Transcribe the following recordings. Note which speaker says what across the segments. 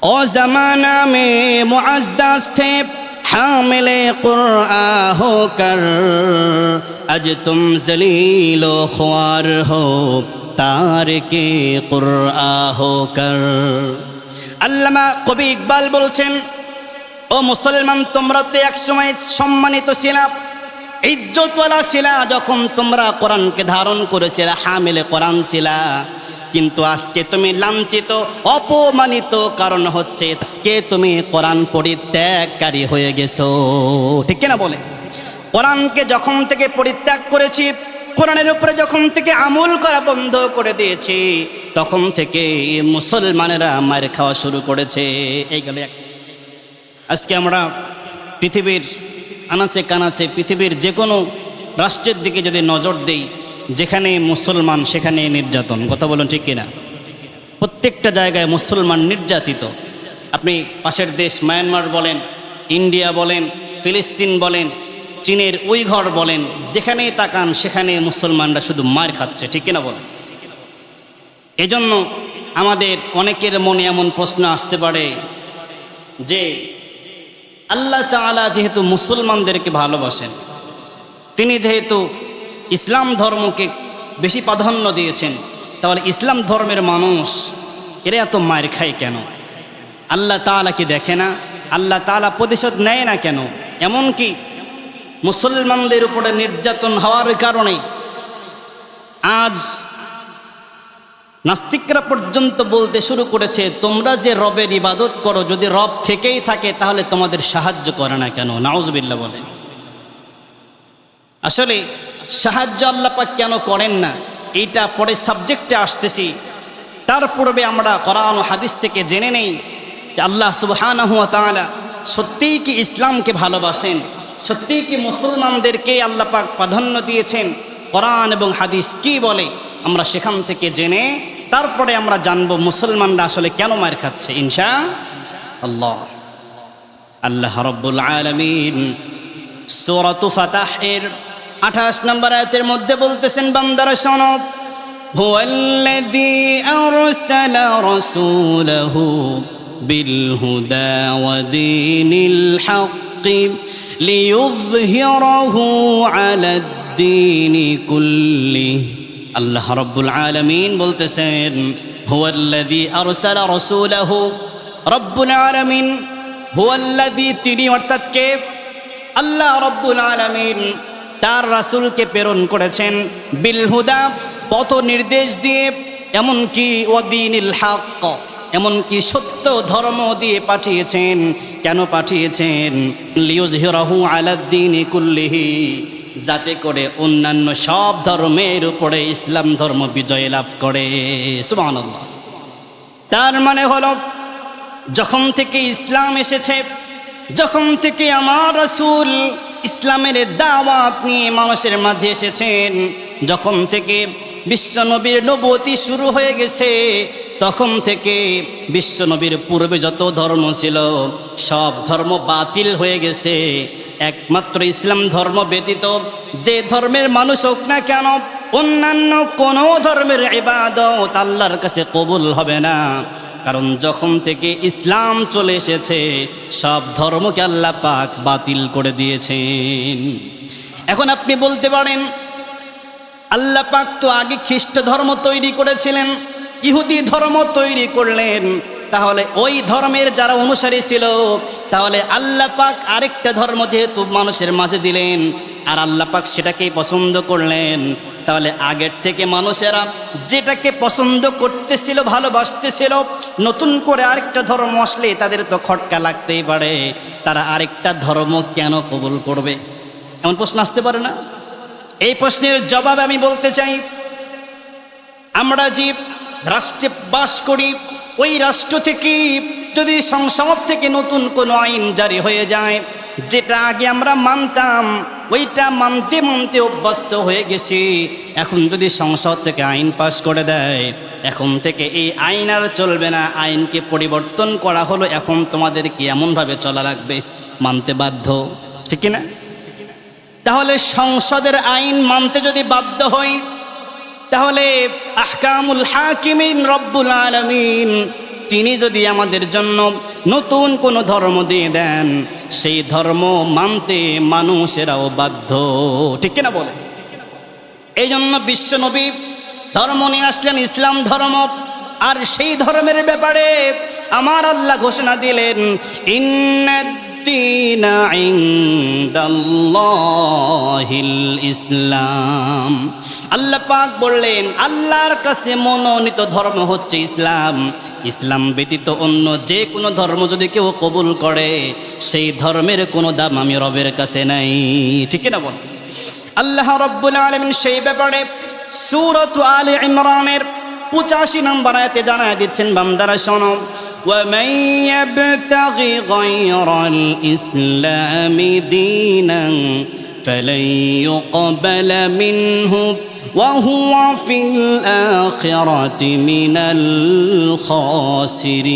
Speaker 1: ओ जमाना में मुआज़्ज़ज़ थे हामिल कुरआ होकर अज तुम जलील ख्वार हो तार के कुरआ होकर আল্লামা কবি ইকবাল বলছেন ও মুসলমান তোমরা তো একসময় সম্মানিত ছিলা ইজ্জতওয়ালা ছিলা যখন তোমরা কোরআনকে ধারণ করেছিলা হামিলে কোরআন ছিলা কিন্তু আজকে তুমি লাঞ্ছিত, অপমানিত কারণ হচ্ছে আজকে তুমি কোরআন পরিত্যাগকারী হয়ে গেছো। ঠিক কিনা বলে? কোরআনকে যখন থেকে পরিত্যাগ করেছি, কোরআনের উপরে যখন থেকে আমল করা বন্ধ করে দিয়েছি, তখন থেকে মুসলমানেরা মায়ের খাওয়া শুরু করেছে। এই গেল আজকে আমরা পৃথিবীর আনাচে কানাচে, পৃথিবীর যে কোনো রাষ্ট্রের দিকে যদি নজর দেই যেখানে মুসলমান সেখানে নির্যাতন। কথা বলুন ঠিক কিনা? প্রত্যেকটা জায়গায় মুসলমান নির্যাতিত। আপনি পাশের দেশ মায়ানমার বলেন, ইন্ডিয়া বলেন, ফিলিস্তিন বলেন, চীনের উইঘর বলেন, যেখানেই তাকান সেখানে মুসলমানরা শুধু মার খাচ্ছে, ঠিক কিনা বলেন? এজন্য আমাদের অনেকের মনে এমন প্রশ্ন আসতে পারে যে, আল্লাহ তাআলা যেহেতু মুসলমানদেরকে ভালোবাসেন, তিনি যেহেতু ইসলাম ধর্মকে বেশি প্রাধান্য দিয়েছেন, তাহলে ইসলাম ধর্মের মানুষ, এরা এত মায়ের খায় কেন? আল্লাহ তাআলা কি দেখে না? আল্লাহ তাআলা প্রতিশোধ নেয় না কেন? এমনকি মুসলমানদের উপরে নির্যাতন হওয়ার কারণে আজ নাস্তিকরা পর্যন্ত বলতে শুরু করেছে, তোমরা যে রবের ইবাদত করো, যদি রব থেকেই থাকে, তাহলে তোমাদের সাহায্য করে না কেন? নাউজবিল্লা বলে। আসলে সাহায্য আল্লাপাক কেন করেন না? এইটা পরে সাবজেক্টে আসতেছি। তার পূর্বে আমরা কোরআন হাদিস থেকে জেনে নেই যে আল্লাহ সুবহানাহু ওয়া তাআলা সত্যিই কি ইসলামকে ভালোবাসেন? সত্যিই কি মুসলমানদেরকে আল্লাপাক প্রাধান্য দিয়েছেন? কোরআন এবং হাদিস কি বলে? আমরা সেখান থেকে জেনে তারপরে আমরা জানব মুসলমানরা আসলে কেন মার খাচ্ছে ইনশা আল্লাহ আল্লাহ রব্বুল আলমিন সূরাতু ফাতাহ এর আঠাশ নম্বর আয়াতের মধ্যে বলতেছেন বান্দারা শোনব هو الذي أرسل رسوله بالهدى ودين الحق ليظهره على الدين كله আল্লাহ রব্বুল আলমিন বলতেছেন হুয়াল্লাদি আরসাল রসুলাহু রব্বুল আলমিন হুয়াল্লাদি তিনি অর্থাৎ কে আল্লাহ রব্বুল আলমিন তার রাসূলকে প্রেরণ করেছেন। বিলহুদা পথ নির্দেশ দিয়ে, এমনকি ওয়াদিনিল হক এমনকি সত্য ধর্ম দিয়ে পাঠিয়েছেন। কেন পাঠিয়েছেন? লিউজহিরাহু আলাদ্দিন কুল্লিহি, যাতে করে অন্যান্য সব ধর্মের উপরে ইসলাম ধর্ম বিজয় লাভ করে। সুবহানাল্লাহ। তার মানে হলো, যখন থেকে ইসলাম এসেছে, যখন থেকে আমার রাসূল ইসলামের দাওয়াত নিয়ে মানুষের মাঝে এসেছেন। যখন থেকে বিশ্বনবীর নবতী শুরু হয়ে গেছে, তখন থেকে বিশ্বনবীর পূর্বে যত ধর্ম ছিল, সব ধর্ম বাতিল হয়ে গেছে। একমাত্র ইসলাম ধর্ম ব্যতীত যে ধর্মের মানুষ হোক না কেন, অন্যান্য কোনো ধর্মের ইবাদত আল্লাহর কাছে কবুল হবে না। কারণ যখন থেকে ইসলাম চলে এসেছে, সব ধর্মকে আল্লাহ পাক বাতিল করে দিয়েছেন। এখন আপনি বলতে পারেন, আল্লাহ পাক তো আগে খ্রিস্ট ধর্ম তৈরি করেছিলেন, ইহুদি ধর্ম তৈরি করলেন তাহলে ওই ধর্মের যারা অনুসারী ছিল, তাহলে আল্লাহ পাক আরেকটা ধর্ম যেহেতু মানুষের মাঝে দিলেন, আর আল্লাহ পাক সেটাকেই পছন্দ করলেন, তাহলে আগের থেকে মানুষেরা যেটাকে পছন্দ করতেছিল, ভালোবাসতেছিল, নতুন করে আরেকটা ধর্ম আসলে তাদের তো খটকা লাগতেই পারে, তারা আরেকটা ধর্ম কেন কবুল করবে? এমন প্রশ্ন আসতে পারে না? এই প্রশ্নের জবাব আমি বলতে চাই, আমরা যে রাষ্ট্রে বাস করি ওই রাষ্ট্র থেকে যদি সংসদ থেকে নতুন কোনো আইন জারি হয়ে যায়, যেটা আগে আমরা মানতাম, ওইটা মানতে মানতে অভ্যস্ত হয়ে গেছি। এখন যদি সংসদ থেকে আইন পাশ করে দেয়, এখন থেকে এই আইন আর চলবে না। আইনকে পরিবর্তন করা হলো, এখন তোমাদেরকে এমনভাবে চলা লাগবে। মানতে বাধ্য, ঠিক না? তাহলে সংসদের আইন মানতে যদি বাধ্য হই তাহলে আহকামুল হাকিমিন রব্বুল আলমিন, তিনি যদি আমাদের জন্য নতুন কোনো ধর্ম দিয়ে দেন, সেই ধর্ম মানতে মানুষেরাও বাধ্য। ঠিক কিনা বলে এই জন্য বিশ্বনবী ধর্ম নিয়ে আসলেন ইসলাম ধর্ম। আর সেই ধর্মের ব্যাপারে আমার আল্লাহ ঘোষণা দিলেন ইন্নাদ্দীন ইনদাল্লাহিল ইসলাম আল্লাহ পাক বললেন, আল্লাহর কাছে মনোনীত ধর্ম হচ্ছে ইসলাম। ইসলাম ব্যতীত অন্য যে কোনো ধর্ম যদি কেউ কবুল করে, সেই ধর্মের কোনো দাম আমি রবের কাছে নাই। ঠিক না বল? আল্লাহ রব্বুল আলমিন সেই ব্যাপারে সুরত আলী ইমরানের পঁচাশি নম্বর আয়াতে জানায় দিচ্ছেন, বান্দারা শোনো। ومن يبتغ غير الإسلام دينا فلن يقبل منه وهو في الآخرة من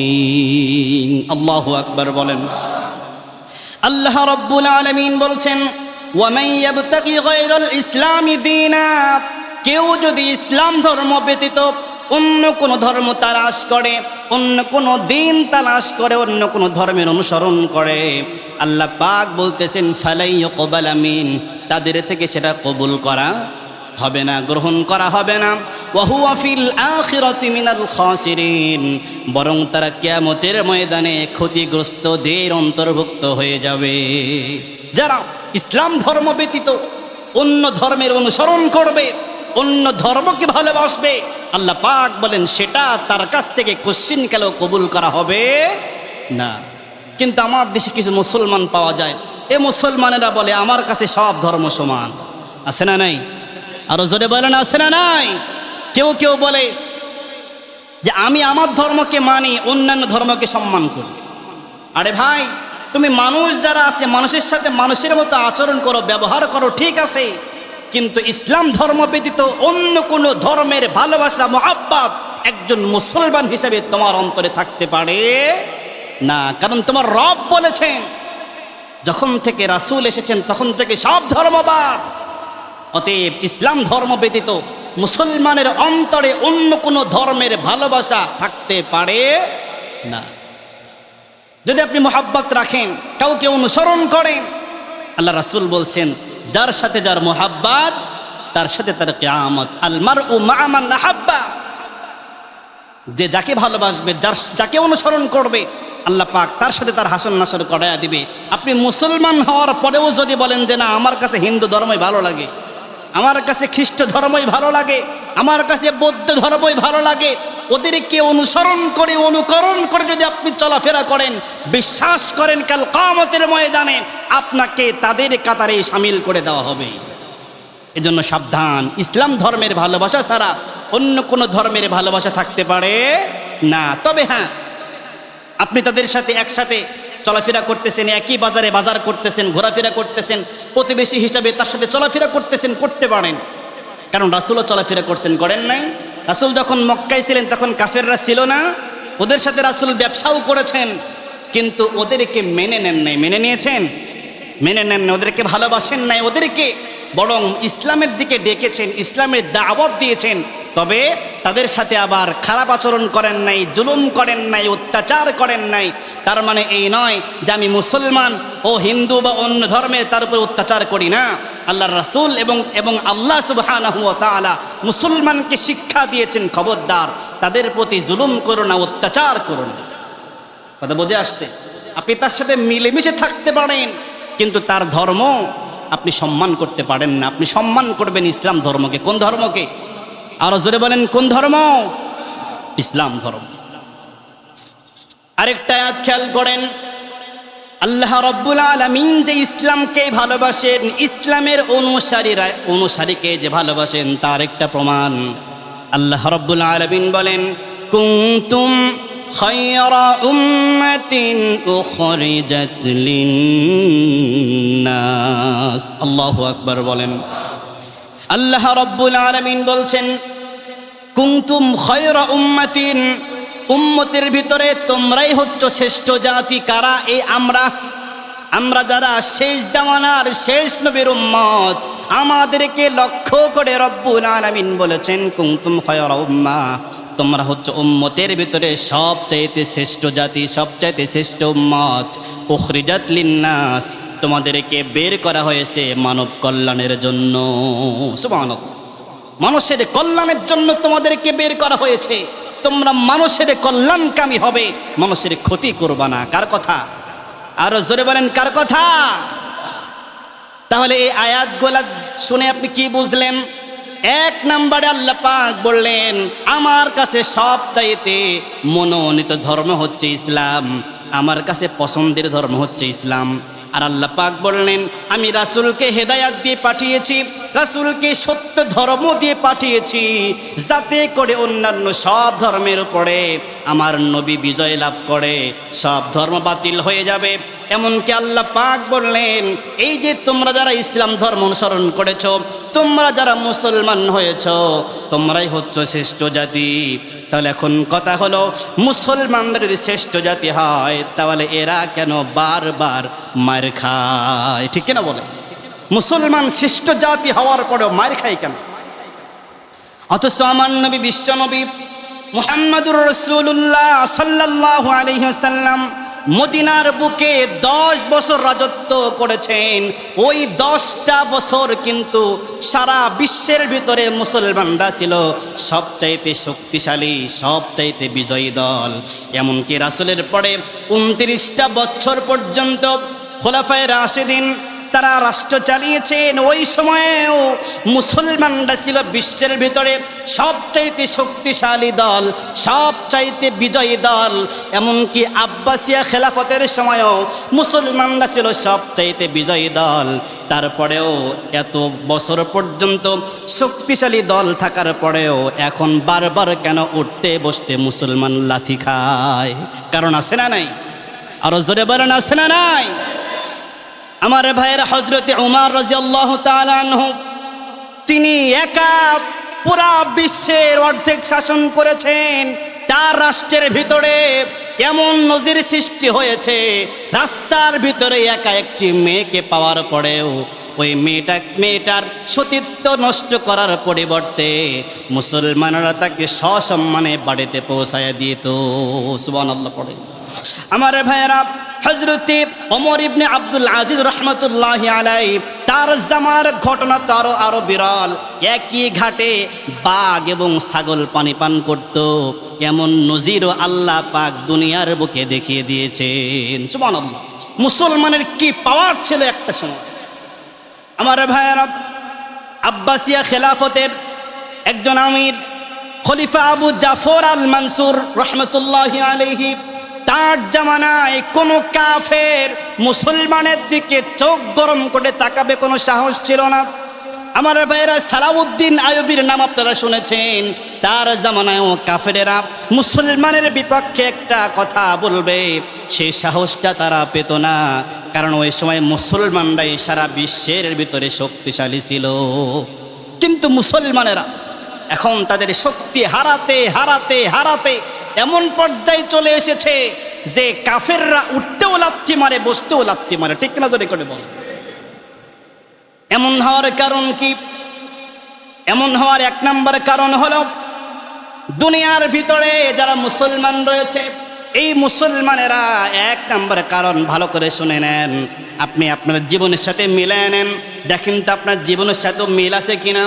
Speaker 1: الخاسرين الله أكبر বলেন আল্লাহ রব্বুল আলমিন বলছেন ওয়ামাইয়াবতাকি গায়রাল ইসলামি দীনা কেউ যদি ইসলাম ধর্ম ব্যতীত অন্য কোন ধর্ম তালাশ করে, অন্য কোন দিন তালাশ করে, অন্য কোন ধর্মের অনুসরণ করে। আল্লাহ পাক বলতেছেন, ফালাই কবাল আমিন। তাদের থেকে সেটা কবুল করা হবে না, গ্রহণ করা হবে না। ওয়াহুয়া ফিল আখিরাতি মিনাল খাসিরিন। বরং তারা কিয়ামতের ময়দানে ক্ষতিগ্রস্তদের অন্তর্ভুক্ত হয়ে যাবে। যারা ইসলাম ধর্ম ব্যতীত অন্য ধর্মের অনুসরণ করবে, অন্য ধর্মকে ভালোবাসবে আল্লাহ পাক বলেন, সেটা তার কাছ থেকে কোশ্চিন কালেও কবুল করা হবে না। কিন্তু আমার দেশে কিছু মুসলমান পাওয়া যায়। এ মুসলমানেরা বলে, আমার কাছে সব ধর্ম সমান। আছে না নাই? আরও জোরে বলেন, আছে না নাই? কেউ কেউ বলে যে, আমি আমার ধর্মকে মানি, অন্যান্য ধর্মকে সম্মান করি। আরে ভাই, তুমি মানুষ যারা আছে, মানুষের সাথে মানুষের মতো আচরণ করো, ব্যবহার করো, ঠিক আছে। কিন্তু ইসলাম ধর্ম ব্যতীত অন্য কোনো ধর্মের ভালোবাসা, মোহাব্বাত একজন মুসলমান হিসেবে তোমার অন্তরে থাকতে পারে না। কারণ তোমার রব বলেছেন, যখন থেকে রাসুল এসেছেন তখন থেকে সব ধর্মবাদ। অতএব ইসলাম ধর্ম ব্যতীত মুসলমানের অন্তরে অন্য কোনো ধর্মের ভালোবাসা থাকতে পারে না। যদি আপনি মোহাব্বত রাখেন, কাউকে অনুসরণ করেন, আল্লাহ রাসূল বলছেন যার সাথে যার মোহাব্বাত, তার সাথে তার কেয়ামত। আলমার ও মামান নাহাব্বা যে যাকে ভালোবাসবে, যার যাকে অনুসরণ করবে, আল্লাহ পাক তার সাথে তার হাসন নাসর করাইয়া দিবে। আপনি মুসলমান হওয়ার পরেও যদি বলেন যে না, আমার কাছে হিন্দু ধর্মই ভালো লাগে আমার কাছে খ্রিস্ট ধর্মই ভালো লাগে, আমার কাছে বৌদ্ধ ধর্মই ভালো লাগে। ওদেরকে অনুসরণ করে, অনুকরণ করে যদি আপনি চলাফেরা করেন, বিশ্বাস করেন কাল কামতের ময়দানে, আপনাকে তাদের কাতারে সামিল করে দেওয়া হবে। এজন্য সাবধান, ইসলাম ধর্মের ভালোবাসা ছাড়া অন্য কোনো ধর্মের ভালোবাসা থাকতে পারে না। তবে হ্যাঁ আপনি তাদের সাথে একসাথে চলাফেরা করতেছেন, একই বাজারে বাজার করতেছেন, ঘোরাফেরা করতেছেন, প্রতিবেশী হিসাবে তার সাথে চলাফেরা করতেছেন, করতে পারেন। কারণ রাসুলও চলাফেরা করছেন, করেন নাই? রাসুল যখন মক্কায় ছিলেন, তখন কাফেররা ছিল না? ওদের সাথে রাসুল ব্যবসাও করেছেন, কিন্তু ওদেরকে মেনে নেন নাই। মেনে নিয়েছেন? মেনে নেন না ওদেরকে ভালোবাসেন নাই। ওদেরকে বরং ইসলামের দিকে ডেকেছেন, ইসলামের দাওয়াত দিয়েছেন। তবে তাদের সাথে আবার খারাপ আচরণ করেন নাই, জুলুম করেন নাই, অত্যাচার করেন নাই। তার মানে এই নয় যে আমি মুসলমান ও হিন্দু বা অন্য ধর্মের তার উপর অত্যাচার করি না। আল্লাহ রাসূল এবং এবং আল্লাহ তাআলা মুসলমানকে শিক্ষা দিয়েছেন, খবরদার। তাদের প্রতি জুলুম করো না, অত্যাচার করো না। কথা বোঝে আসছে? আপনি তার সাথে মিলেমিশে থাকতে পারেন, কিন্তু তার ধর্ম আপনি সম্মান করতে পারেন না। আপনি সম্মান করবেন ইসলাম ধর্মকে। কোন ধর্মকে? আরো জোরে বলেন কোন ধর্ম ইসলাম ধর্ম আরেকটা আয়াত খেয়াল করেন আল্লাহ রব্বুল আলমিন যে ইসলামকে ভালোবাসেন ইসলামের অনুসারীরা অনুসারীকে যে ভালোবাসেন তার একটা প্রমাণ আল্লাহ রব্বুল আলমিন বলেন কুন্তুম خير أمة أخرجت للناس الله أكبر বলেন আল্লাহ রব্বুল আলমিন বলছেন, কুন্তুম খয়রা উম্মাতিন, উম্মতের ভিতরে তোমরাই হচ্ছ শ্রেষ্ঠ জাতি, কারা? এই আমরা আমরা যারা শেষ জামানার শেষ নবীর উম্মত, আমাদেরকে লক্ষ্য করে রব্বুল আলামিন বলেছেন, কুন্তুম খয়রা উম্মা, তোমরা হচ্ছে উম্মতের ভিতরে সবচাইতে শ্রেষ্ঠ জাতি, সবচাইতে শ্রেষ্ঠ উম্মত, উখরিজাত লিন্নাস তোমাদেরকে বের করা হয়েছে মানব কল্যাণের জন্য। সুবহানাল্লাহ। মানুষের কল্যাণের জন্য তোমাদেরকে বের করা হয়েছে। তোমরা মানুষের কল্যাণকামী হবে, মানুষের ক্ষতি করবা না। কার কথা? আরও জোরে বলেন, কার কথা? তাহলে এই আয়াতগুলা শুনে আপনি কি বুঝলেন? এক নম্বরে আল্লাহ পাক বললেন, আমার কাছে সব চাইতে মনোনীত ধর্ম হচ্ছে ইসলাম। আমার কাছে পছন্দের ধর্ম হচ্ছে ইসলাম। আর আল্লাহ পাক বললেন, আমি রাসুলকে হেদায়াত দিয়ে পাঠিয়েছি, রাসুলকে সত্য ধর্ম দিয়ে পাঠিয়েছি, যাতে করে অন্যান্য সব ধর্মের উপরে আমার নবী বিজয় লাভ করে, সব ধর্ম বাতিল হয়ে যাবে। এমনকি আল্লাহ পাক বললেন, এই যে তোমরা যারা ইসলাম ধর্ম অনুসরণ করেছ তোমরা যারা মুসলমান হয়েছ, তোমরাই হচ্ছ শ্রেষ্ঠ জাতি। তাহলে এখন কথা হলো মুসলমানরা যদি শ্রেষ্ঠ জাতি হয়, তাহলে এরা কেন বারবার মার খায়? ঠিক না বলে মুসলমান শ্রেষ্ঠ জাতি হওয়ার পরেও মার খায় কেন? অথচ আমার নবী বিশ্ব নবী মুহাম্মদুর রসুল্লাহ সাল্লাহ আলহিহাল্লাম মদিনার বুকে দশ বছর রাজত্ব করেছেন। ওই দশটা বছর কিন্তু সারা বিশ্বের ভিতরে মুসলমানরা ছিল সবচাইতে শক্তিশালী, সবচাইতে বিজয়ী দল। এমনকি রাসুলের পরে উনত্রিশটা বছর পর্যন্ত খোলাফায় রাশেদিন তারা রাষ্ট্র চালিয়েছেন। ওই সময়েও মুসলমানরা ছিল বিশ্বের ভিতরে সবচাইতে শক্তিশালী দল, সবচাইতে বিজয়ী দল। এমনকি আব্বাসিয়া খেলাফতের সময়ও মুসলমানরা ছিল সবচাইতে বিজয়ী দল। তারপরেও এত বছর পর্যন্ত শক্তিশালী দল থাকার পরেও এখন বারবার কেন উঠতে বসতে মুসলমান লাথি খায়? কারণ আছে না নাই? আরও জোরে বলেন, আছে না নাই? আমার ভাইয়ের হজরতে উমার রাজিয়াল্লাহ তালানহ তিনি একা পুরা বিশ্বের অর্ধেক শাসন করেছেন। তার রাষ্ট্রের ভিতরে এমন নজির সৃষ্টি হয়েছে, রাস্তার ভিতরে একা একটি মেয়েকে পাওয়ার পরেও ওই মেয়েটা, মেয়েটার সতীত্ব নষ্ট করার পরিবর্তে মুসলমানরা তাকে সসম্মানে বাড়িতে পৌঁছায় দিত। সুবান আল্লাহ পড়ে। আমার ভাইয়েরা হজরতে ওমর ইবনে আব্দুল আজিজ রহমতুল্লাহ আলাই তার জামার ঘটনা তো আরও আরও বিরল। একই ঘাটে বাঘ এবং ছাগল পানি পান করত। এমন নজিরও আল্লাহ পাক দুনিয়ার বুকে দেখিয়ে দিয়েছেন। সুবহানাল্লাহ। মুসলমানের কি পাওয়ার ছিল একটা সময়? আমার ভাইয়েরা, আব্বাসিয়া খেলাফতের একজন আমির খলিফা আবু জাফর আল মানসুর রহমতুল্লাহ আলহি তার জামানায় কোনো কাফের মুসলমানের দিকে চোখ গরম করে তাকাবে কোনো সাহস ছিল না। আমার ভাইয়েরা, সালাউদ্দিন আয়ুবির নাম আপনারা শুনেছেন। তার জামানায়ও কাফেরেরা মুসলমানের বিপক্ষে একটা কথা বলবে সেই সাহসটা তারা পেত না। কারণ ওই সময় মুসলমানরাই সারা বিশ্বের ভিতরে শক্তিশালী ছিল। কিন্তু মুসলমানেরা এখন তাদের শক্তি হারাতে হারাতে হারাতে এমন পর্যায়ে চলে এসেছে যে কাফেররা উঠতেও লাত্তি মারে, বসতেও লাত্তি মারে। ঠিক না জোরে করে বল এমন হওয়ার কারণ কি? এমন হওয়ার এক নম্বর কারণ হলো, দুনিয়ার ভিতরে যারা মুসলমান রয়েছে, এই মুসলমানেরা এক নম্বর কারণ ভালো করে শুনে নেন। আপনি আপনার জীবনের সাথে মিলে নেন। দেখেন তো আপনার জীবনের সাথে মিল আছে কিনা?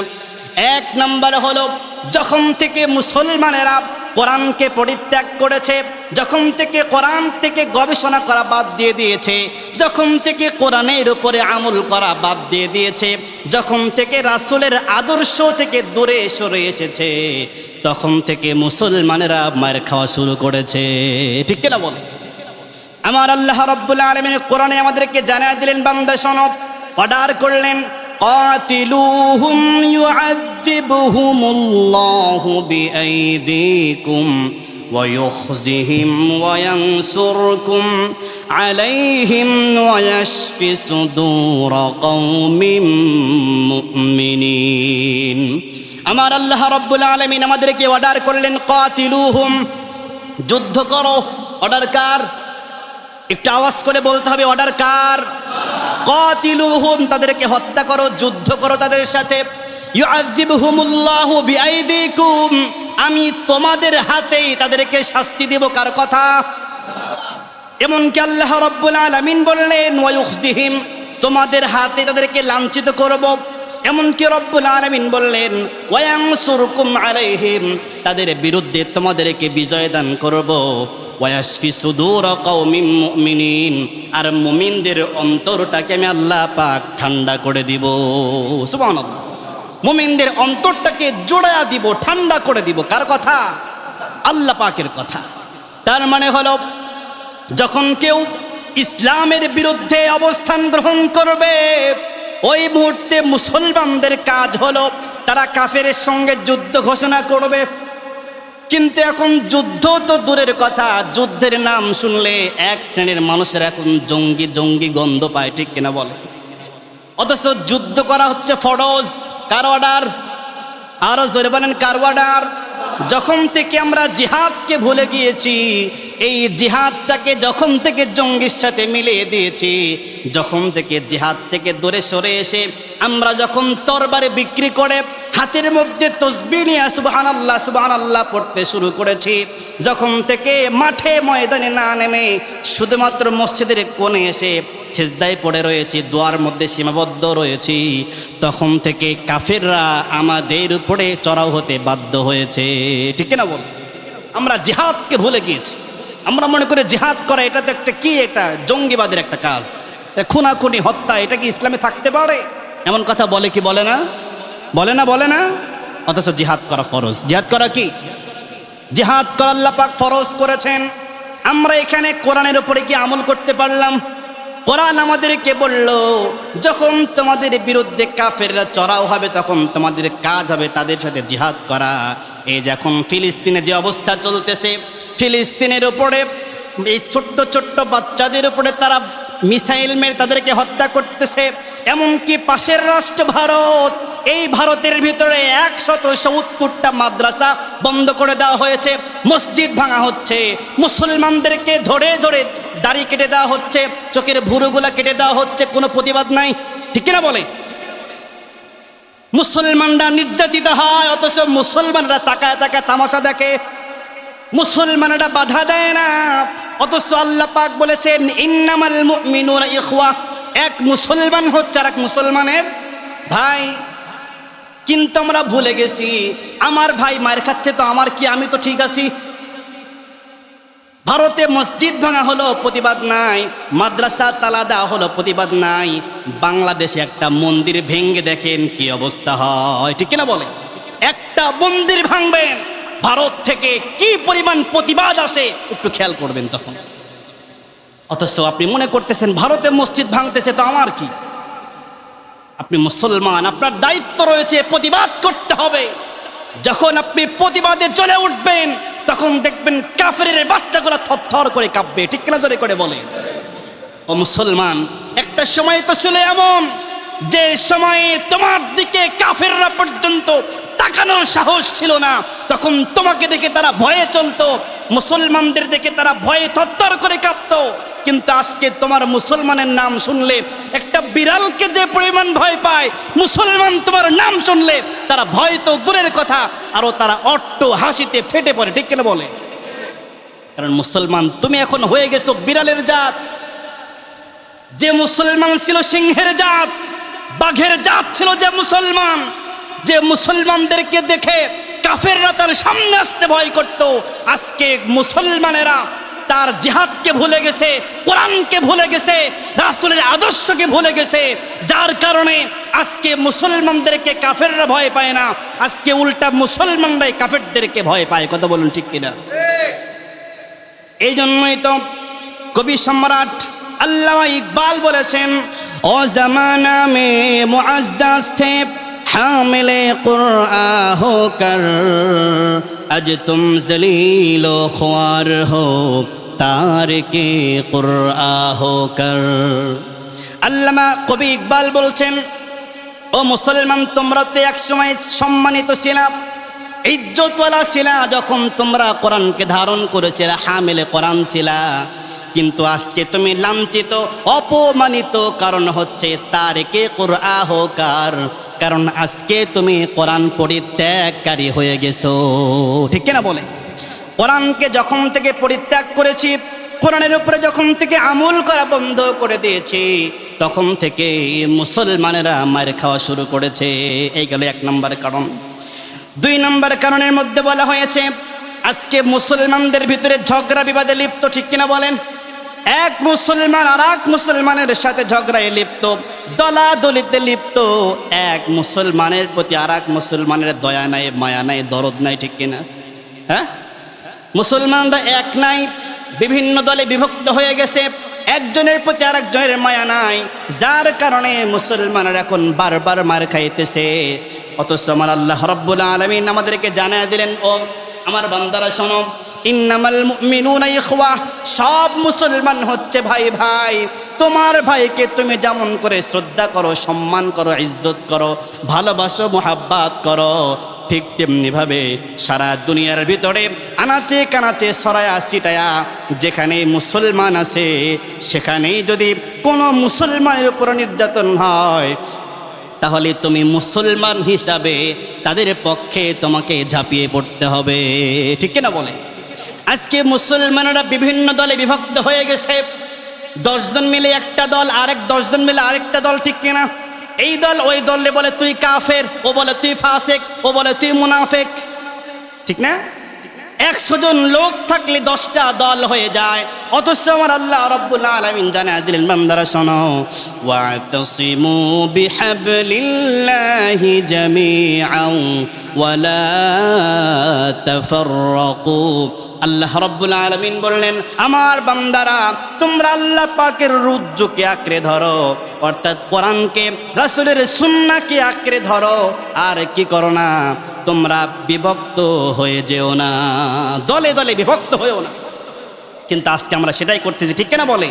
Speaker 1: এক নম্বর হলো, যখন থেকে মুসলমানেরা কোরআনকে পরিত্যাগ করেছে, যখন থেকে কোরআন থেকে গবেষণা করা বাদ দিয়ে দিয়েছে, যখন থেকে কোরআনের উপরে আমল করা বাদ দিয়ে দিয়েছে, যখন থেকে রাসুলের আদর্শ থেকে দূরে সরে এসেছে, তখন থেকে মুসলমানেরা মায়ের খাওয়া শুরু করেছে। ঠিক কিনা বল? আমার আল্লাহ রব্বুল আলমিন কোরআনে আমাদেরকে জানিয়ে দিলেন, বান্দা সনব অর্ডার করলেন قاتلوهم يعذبهم الله بأيديكم ويخزهم وينصركم عليهم ويشف صدور قوم مؤمنين আমার আল্লাহ রব্বুল আলমিন আমাদেরকে অর্ডার করলেন কাতিলুহুম যুদ্ধ করো অর্ডার কার একটু আওয়াজ করে বলতে হবে অর্ডার কার কাতিলুহুম তাদেরকে হত্যা করো, যুদ্ধ করো তাদের সাথে। ইউআযিবহুমুল্লাহু বিআইদিকুম, আমি তোমাদের হাতেই তাদেরকে শাস্তি দেব, কার কথা? এমনকি আল্লাহ রব্বুল আলামিন বললেন ওয়ায়ুখদিহিম তোমাদের হাতে তাদেরকে লাঞ্ছিত করব। এমনকি রব্বুল আলামিন বললেন, ওয়ায়ানসুরকুম আলাইহিম তাদের বিরুদ্ধে তোমাদেরকে বিজয় দান করব। ওয়ায়াশফি সুদূর কওমিন মুমিনিন আর মুমিনদের অন্তরটাকে আমি আল্লাহ পাক ঠান্ডা করে দিব। মুমিনদের অন্তরটাকে জোড়ায়া দিব, ঠান্ডা করে দিব। কার কথা? আল্লাহ পাকের কথা। তার মানে হলো, যখন কেউ ইসলামের বিরুদ্ধে অবস্থান গ্রহণ করবে ওই মুহূর্তে মুসলমানদের কাজ হলো, তারা কাফের সঙ্গে যুদ্ধ ঘোষণা করবে। কিন্তু এখন যুদ্ধ তো দূরের কথা, যুদ্ধের নাম শুনলে এক শ্রেণির মানুষের এখন জঙ্গি জঙ্গি গন্ধ পায়, ঠিক কিনা বলে? অথচ যুদ্ধ করা হচ্ছে ফরজ, কার অর্ডার আরও জোরে বলেন, কার অর্ডার যখন থেকে আমরা জিহাদকে ভুলে গিয়েছি, এই জিহাদটাকে যখন থেকে জঙ্গির সাথে মিলিয়ে দিয়েছি, যখন থেকে জিহাদ থেকে দূরে সরে এসে আমরা যখন তরবারে বিক্রি করে হাতের মধ্যে তসবি নিয়ে সুবাহান আল্লাহ সুবাহান আল্লাহ পড়তে শুরু করেছি। যখন থেকে মাঠে ময়দানে না নেমে শুধুমাত্র মসজিদের কোণে এসে সেজদায় পড়ে রয়েছি, দোয়ার মধ্যে সীমাবদ্ধ রয়েছি, তখন থেকে কাফেররা আমাদের উপরে চড়াও হতে বাধ্য হয়েছে। ঠিক না বল? আমরা জিহাদকে ভুলে গিয়েছি। আমরা মনে করি জিহাদ করা এটা তো একটা কি? এটা জঙ্গিবাদের একটা কাজ। খুনাখুনি, হত্যা, এটা কি ইসলামে থাকতে পারে? এমন কথা বলে কি বলে না? বলে না বলে না? অথচ জিহাদ করা ফরজ। জিহাদ করা কি? জিহাদ করা আল্লাহ পাক ফরজ করেছেন। আমরা এখানে কোরআনের উপরে কি আমল করতে পারলাম? কোরআন আমাদেরকে বলল, যখন তোমাদের বিরুদ্ধে কাফেররা চড়াও হবে, তখন তোমাদের কাজ হবে তাদের সাথে জিহাদ করা। এই যে এখন ফিলিস্তিনে যে অবস্থা চলতেছে, ফিলিস্তিনের উপরে, এই ছোট্ট ছোট্ট বাচ্চাদের উপরে তারা মিসাইল মেরে তাদেরকে হত্যা করতেছে। এমনকি পাশের রাষ্ট্র ভারত এই ভারতের ভিতরে একশত সত্তরটা মাদ্রাসা বন্ধ করে দেওয়া হয়েছে, মসজিদ ভাঙা হচ্ছে। মুসলমানদেরকে ধরে ধরে দাড়ি কেটে দেওয়া হচ্ছে, চোখের ভুরুগুলা কেটে দেওয়া হচ্ছে, কোনো প্রতিবাদ নাই। ঠিক কিনা বলে? মুসলমানরা নির্যাতিত হয়, অথচ মুসলমানরা তাকায় তাকায় তামাশা দেখে। মুসলমানরা বাধা দেয় না। অথচ আল্লাহ পাক বলেছেন, ইন্নামাল মুমিনুনা ইখওয়া। এক মুসলমান হচ্ছে আর এক মুসলমানের ভাই। কিন্তু আমরা ভুলে গেছি, আমার ভাই মার খাচ্ছে তো আমার কি, আমি তো ঠিক আছি। ভারতে মসজিদ ভাঙা হলো প্রতিবাদ নাই, মাদ্রাসা তালা দেওয়া হলো প্রতিবাদ নাই, বাংলাদেশে একটা মন্দির ভেঙ্গে দেখেন কি অবস্থা হয়, ঠিক কিনা বলে একটা মন্দির ভাঙবেন, ভারত থেকে কি পরিমাণ প্রতিবাদ আসে, একটু খেয়াল করবেন তখন। অথচ আপনি মনে করতেছেন, ভারতে মসজিদ ভাঙতেছে তো আমার কি? আপনি মুসলমান, আপনার দায়িত্ব রয়েছে প্রতিবাদ করতে হবে। যখন আপনি প্রতিবাদে চলে উঠবেন, তখন দেখবেন কাফের বাচ্চাগুলো থরথর করে কাঁপবে। ঠিক কিনা জোরে করে বলে ও মুসলমান, একটা সময় তো ছিল এমন যে সময়ে তোমার দিকে কাফেররা পর্যন্ত তাকানোর সাহস ছিল না, তখন তোমাকে দেখে তারা ভয়ে চলতো, মুসলমানদের দেখে তারা ভয়ে থরথর করে কাঁপতো। কিন্তু আজকে তোমার মুসলমানের নাম শুনলে, একটা বিড়ালকে যে পরিমাণ ভয় পায়, মুসলমান তোমার নাম শুনলে, তারা ভয় তো দূরের কথা, আরও তারা অট্ট হাসিতে ফেটে পড়ে, ঠিক কেন বলে? কারণ মুসলমান, তুমি এখন হয়ে গেছো বিড়ালের জাত। যে মুসলমান ছিল সিংহের জাত বাঘের জাত ছিল যে মুসলমান যে মুসলমানদেরকে দেখে কাফেররা তার সামনে আসতে ভয় করত। আজকে মুসলমানেরা তার জিহাদকে ভুলে গেছে কোরআনকে ভুলে গেছে রাসুলের আদর্শকে ভুলে গেছে যার কারণে আজকে মুসলমানদেরকে কাফেররা ভয় পায় না। আজকে উল্টা মুসলমানরাই কাফেরদেরকে ভয় পায় কথা বলুন ঠিক কিনা? এই জন্যই তো কবি সম্রাট আল্লাহ ইকবাল বলেছেন ও জামানা মে মুআজ্জাজ থে, হামিলে কুরআন হো কর। আজ তুম জলিল খোয়ার হো তার কে কুরআন হো কর। আল্লামা কবি ইকবাল বলছেন, ও মুসলমান, তোমরা তো একসময় সম্মানিত ছিলা। ইজ্জতওয়ালা ছিলা যখন তোমরা কোরআনকে ধারণ করেছিলা, হামিলে কোরআন ছিলা। কিন্তু আজকে তুমি লাঞ্ছিত, অপমানিত। কারণ হচ্ছে তার কে কুরআ কারণ আজকে তুমি কোরআন পরিত্যাগকারী হয়ে গেছো। ঠিক কিনা বলে? কোরআনকে যখন থেকে পরিত্যাগ করেছি, কোরআনের উপরে যখন থেকে আমল করা বন্ধ করে দিয়েছি, তখন থেকে মুসলমানেরা মায়ের খাওয়া শুরু করেছে। এই গেল এক নম্বর কারণ। দুই নম্বর কারণের মধ্যে বলা হয়েছে, আজকে মুসলমানদের ভিতরে ঝগড়া বিবাদে লিপ্ত, ঠিক কিনা বলেন? এক মুসলমান আর এক মুসলমানের সাথে ঝগড়ায় লিপ্ত, দলাদলিতে লিপ্ত, এক মুসলমানের প্রতি আর এক মুসলমানের দয়া নাই, মায়া নাই, দরদ নাই, ঠিক কিনা? হ্যাঁ? মুসলমানরা এক নাই, বিভিন্ন দলে বিভক্ত হয়ে গেছে, একজনের প্রতি আর একজনের মায়া নাই, যার কারণে মুসলমানরা এখন বারবার মার খাইতেছে। অথচ আমার আল্লাহ রব্বুল আলমিন আমাদেরকে জানা দিলেন, ও আমার বান্দারা শোনো ইন্নামাল মুমিনুনা ইখওয়া, সব মুসলমান হচ্ছে ভাই ভাই। তোমার ভাইকে তুমি যেমন করে শ্রদ্ধা করো, সম্মান করো, ইজ্জত করো, ভালোবাসো, মোহাব্বাত করো, ঠিক তেমনিভাবে সারা দুনিয়ার ভিতরে আনাচে কানাচে সরায়া সিটায়া যেখানে মুসলমান আছে, সেখানেই যদি কোনো মুসলমানের উপর নির্যাতন হয়, তাহলে তুমি মুসলমান হিসাবে তাদের পক্ষে তোমাকে ঝাঁপিয়ে পড়তে হবে। ঠিক কিনা বলে? আজকে মুসলমানরা বিভিন্ন দলে বিভক্ত হয়ে গেছে। দশজন মিলে একটা দল, আরেক দশজন মিলে আরেকটা দল, ঠিক কিনা? এই দল ওই দলে বলে তুই কাফের, ও বলে তুই ফাসেক, ও বলে তুই মুনাফেক, ঠিক না? একশো জন লোক থাকলে দশটা দল হয়ে যায়। অথচ আমার আল্লাহ রব্বুল আলমিন জানা দিলেন, বান্দারা শোনো ওয়ালা আল্লাহ রব্বুল আলমিন বললেন, আমার বান্দারা, তোমরা আল্লাহ পাকের রুজ্জুকে আঁকড়ে ধরো, অর্থাৎ কোরআনকে, রাসূলের সুন্নাহকে আঁকড়ে ধরো, আর কি করো না তোমরা বিভক্ত হয়ে যেও না। দলে দলে বিভক্ত হয়েও না। কিন্তু আজকে আমরা সেটাই করতেছি, ঠিক না বলে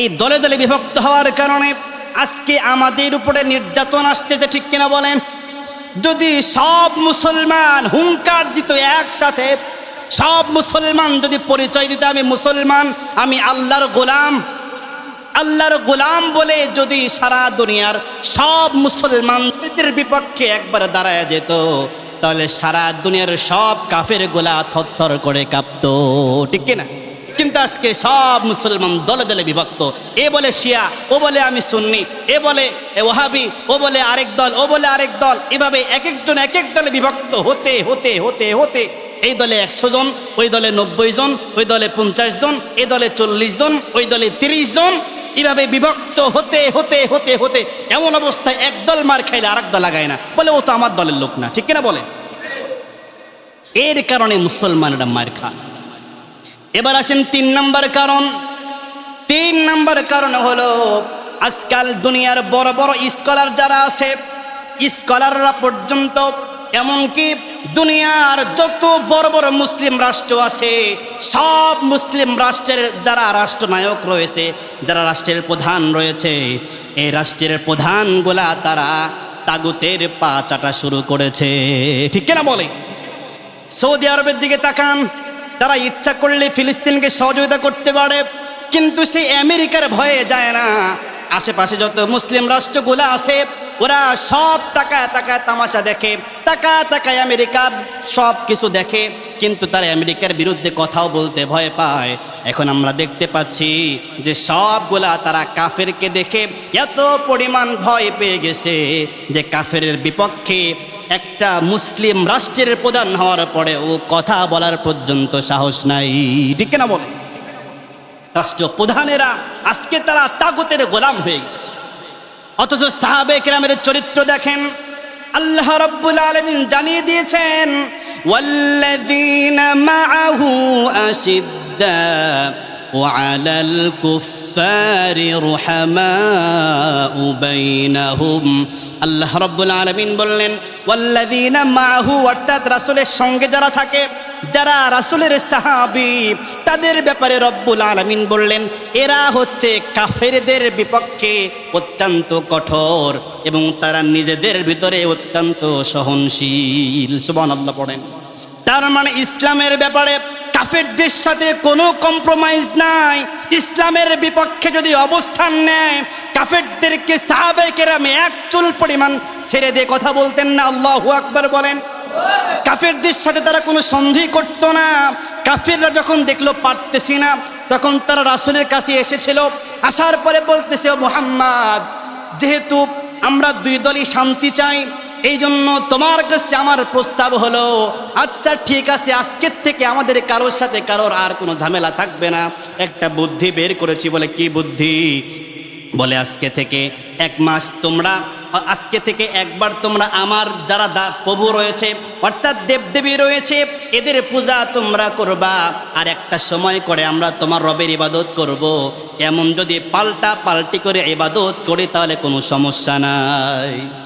Speaker 1: এই দলে দলে বিভক্ত হওয়ার কারণে আজকে আমাদের উপরে নির্যাতন আসতেছে, ঠিক কিনা বলেন? যদি সব মুসলমান হুঙ্কার দিত একসাথে, সব মুসলমান যদি পরিচয় দিত, আমি মুসলমান, আমি আল্লাহর গোলাম আল্লাহর গোলাম বলে যদি সারা দুনিয়ার সব মুসলমানদের বিপক্ষে একবার দাঁড়ায় যেত, তাহলে সারা দুনিয়ার সব কাফের গোলা থরথর করে কাঁপত, ঠিক কিনা? কিন্তু আজকে সব মুসলমান দলে দলে বিভক্ত। এ বলে শিয়া, ও বলে আমি সুন্নি, এ বলে এ ওহাবি ও বলে আরেক দল, ও বলে আরেক দল। এভাবে এক একজন এক এক দলে বিভক্ত হতে হতে হতে হতে এই দলে একশো জন, ওই দলে নব্বই জন, ওই দলে পঞ্চাশ জন এই দলে চল্লিশ জন, ওই দলে তিরিশ জন এভাবে বিভক্ত হতে হতে হতে হতে এমন অবস্থায় এক দল মার খাইলে আরেক দল লাগায় না। বলে ও তো আমার দলের লোক না। ঠিক কিনা বলে? এর কারণে মুসলমানরা মার খান এবার আসেন তিন নম্বর কারণ। তিন নম্বর কারণ হলো, আজকাল দুনিয়ার বড় বড় স্কলার যারা আছে, স্কলাররা পর্যন্ত এমনকি দুনিয়ার যত বড় বড় মুসলিম রাষ্ট্র আছে, সব মুসলিম রাষ্ট্রের যারা রাষ্ট্রনায়ক রয়েছে, যারা রাষ্ট্রের প্রধান রয়েছে, এই রাষ্ট্রের প্রধানগুলা তারা তাগুতের পা চাটা শুরু করেছে। ঠিক কিনা বলে? সৌদি আরবের দিকে তাকান, তারা ইচ্ছা করলে ফিলিস্তিনকে সহযোগিতা করতে পারে, কিন্তু সে আমেরিকার ভয়ে যায় না। আশেপাশে যত মুসলিম রাষ্ট্রগুলো আছে ওরা সব টাকায় টাকায় তামাশা দেখে টাকা টাকায় আমেরিকার সব কিছু দেখে, কিন্তু তারা আমেরিকার বিরুদ্ধে কথাও বলতে ভয় পায়। এখন আমরা দেখতে পাচ্ছি যে সবগুলা তারা কাফেরকে দেখে এত পরিমাণ ভয় পেয়ে গেছে যে কাফের বিপক্ষে একটা মুসলিম রাষ্ট্রের প্রধান হওয়ার পরে ও কথা বলার পর্যন্ত সাহস নাই। ঠিক না বলে রাষ্ট্র প্রধানেরা আজকে তারা তাগতের গোলাম হয়ে গেছে। অথচ সাহাবে কেরামের চরিত্র দেখেন। আল্লাহ রব্বুল আলমিন জানিয়ে দিয়েছেন ওয়াল্লাযীনা মাআহু আশিদ্দা। وعلى الكفار رحماء بينهم আল্লাহ রব্বুল আলমিন বললেন ওয়াল্লাযীনা মাহু অর্থাৎ রাসূলের সঙ্গে যারা থাকে যারা রাসূলের সাহাবী তাদের ব্যাপারে রব্বুল আলমিন বললেন এরা হচ্ছে কাফেরদের বিপক্ষে অত্যন্ত কঠোর এবং তারা নিজেদের ভিতরে অত্যন্ত সহনশীল সুবহানাল্লাহ পড়েন তার মানে ইসলামের ব্যাপারে কাফেরদের সাথে কোনো কম্প্রোমাইজ নাই। ইসলামের বিপক্ষে যদি অবস্থান নেয়, কাফেরদেরকে সাহাবে কেরামে এক চুল পরিমাণ ছেড়ে দিয়ে কথা বলতেন না। আল্লাহু আকবার বলেন। কাফেরদের সাথে তারা কোনো সন্ধি করত না। কাফেররা যখন দেখল পারতেছি না, তখন তারা রাসূলের কাছে এসেছিল। আসার পরে বলতেছে মোহাম্মদ, যেহেতু আমরা দুই দলই শান্তি চাই এই জন্য তোমার কাছে আমার প্রস্তাব হলো আচ্ছা ঠিক আছে, আজকের থেকে আমাদের কারোর সাথে কারোর আর কোনো ঝামেলা থাকবে না। একটা বুদ্ধি বের করেছি বলে কি বুদ্ধি? বলে আজকে থেকে এক মাস তোমরা, আজকে থেকে একবার তোমরা আমার যারা দা প্রভু রয়েছে, অর্থাৎ দেবদেবী রয়েছে, এদের পূজা তোমরা করবা। আর একটা সময় করে আমরা তোমার রবের ইবাদত করব। এমন যদি পাল্টা পাল্টি করে ইবাদত করি তাহলে কোনো সমস্যা নাই।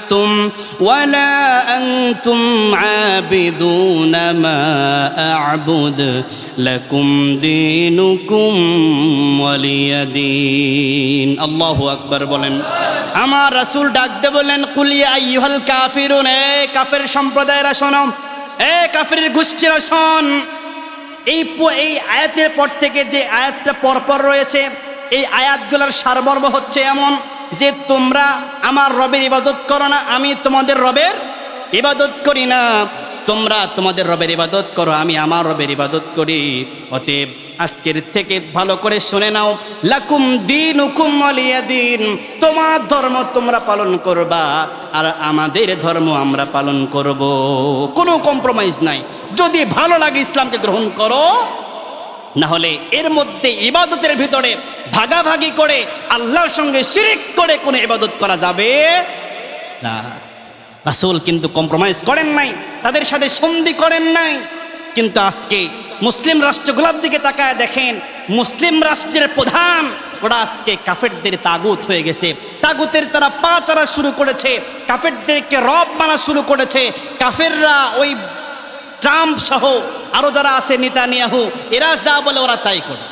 Speaker 1: عبدتم ولا أنتم عابدون ما أعبد لكم دينكم ولي দিন الله أكبر বলেন আমার রাসূল ডাকতে বললেন কুলিয়া আইয়ুহাল কাফিরুন এ কাফের সম্প্রদায়েরা শোনো এ কাফের গোষ্ঠীরা শোন এই প- এই আয়াতের পর থেকে যে আয়াতটা পরপর রয়েছে এই আয়াতগুলোর সারমর্ম হচ্ছে এমন যে তোমরা আমার রবের ইবাদত করো না, আমি তোমাদের রবের ইবাদত করি না। তোমরা তোমাদের রবের ইবাদত করো, আমি আমার রবের ইবাদত করি। অতএব আজকের থেকে ভালো করে শুনে নাও, লাকুম দিন হুকুম দিন, তোমার ধর্ম তোমরা পালন করবা, আর আমাদের ধর্ম আমরা পালন করব। কোনো কম্প্রোমাইজ নাই। যদি ভালো লাগে ইসলামকে গ্রহণ করো না হলে এর মধ্যে ইবাদতের ভিতরে ভাগাভাগি করে আল্লাহর সঙ্গে শিরিক করে কোনো ইবাদত করা যাবে না। রাসূল কিন্তু কম্প্রোমাইজ করেন নাই, তাদের সাথে সন্ধি করেন নাই। কিন্তু আজকে মুসলিম রাষ্ট্রগুলোর দিকে তাকায় দেখেন, মুসলিম রাষ্ট্রের প্রধান ওরা আজকে কাফেরদের তাগুত হয়ে গেছে। তাগুতের তারা পা চারা শুরু করেছে, কাফেরদেরকে রব মানা শুরু করেছে। কাফেররা ওই ট্রাম্প সহ আরও যারা আছে নেতানিয়াহু, এরা যা বলে ওরা তাই করে।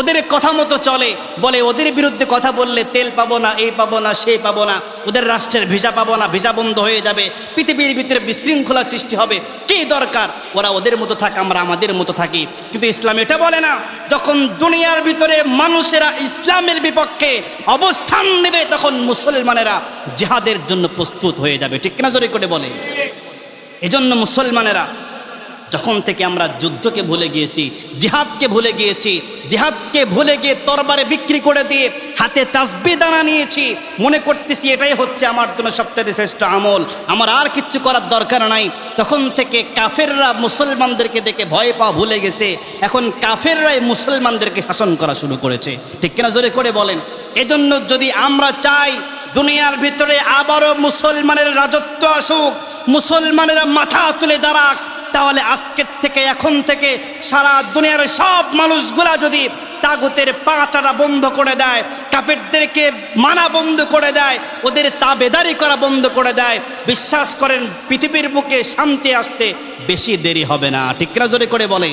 Speaker 1: ওদের কথা মতো চলে, বলে ওদের বিরুদ্ধে কথা বললে তেল পাবো না, এই পাবো না, সেই পাবো না, ওদের রাষ্ট্রের ভিসা পাবো না, ভিসা বন্ধ হয়ে যাবে, পৃথিবীর ভিতরে বিশৃঙ্খলা সৃষ্টি হবে, কি দরকার? ওরা ওদের মতো থাক, আমরা আমাদের মতো থাকি। কিন্তু ইসলাম এটা বলে না, যখন দুনিয়ার ভিতরে মানুষেরা ইসলামের বিপক্ষে অবস্থান নেবে, তখন মুসলমানেরা জিহাদের জন্য প্রস্তুত হয়ে যাবে। ঠিক কিনা জোরে করে বলে এজন্য মুসলমানেরা যখন থেকে আমরা যুদ্ধকে ভুলে গিয়েছি, জিহাদকে ভুলে গিয়েছি, জিহাদকে ভুলে গিয়ে তরবারে বিক্রি করে দিয়ে হাতে তাসবি দানা নিয়েছি, মনে করতেছি এটাই হচ্ছে আমার জন্য সবচেয়ে শ্রেষ্ঠ আমল। আমার আর কিচ্ছু করার দরকার নাই। তখন থেকে কাফেররা মুসলমানদেরকে দেখে ভয় পাওয়া ভুলে গেছে। এখন কাফেররাই মুসলমানদেরকে শাসন করা শুরু করেছে। ঠিক কিনা জোরে করে বলেন? এজন্য যদি আমরা চাই দুনিয়ার ভিতরে আবারও মুসলমানের রাজত্ব আসুক, মুসলমানেরা মাথা তুলে দাঁড়াক তাহলে আজকের থেকে, এখন থেকে সারা দুনিয়ার সব মানুষগুলা যদি তাগুতের পাচারা বন্ধ করে দেয় কাপেরদেরকে মানা বন্ধ করে দেয়, ওদের তাবেদারি করা বন্ধ করে দেয়, বিশ্বাস করেন পৃথিবীর বুকে শান্তি আসতে বেশি দেরি হবে না। ঠিক জোরে করে বলে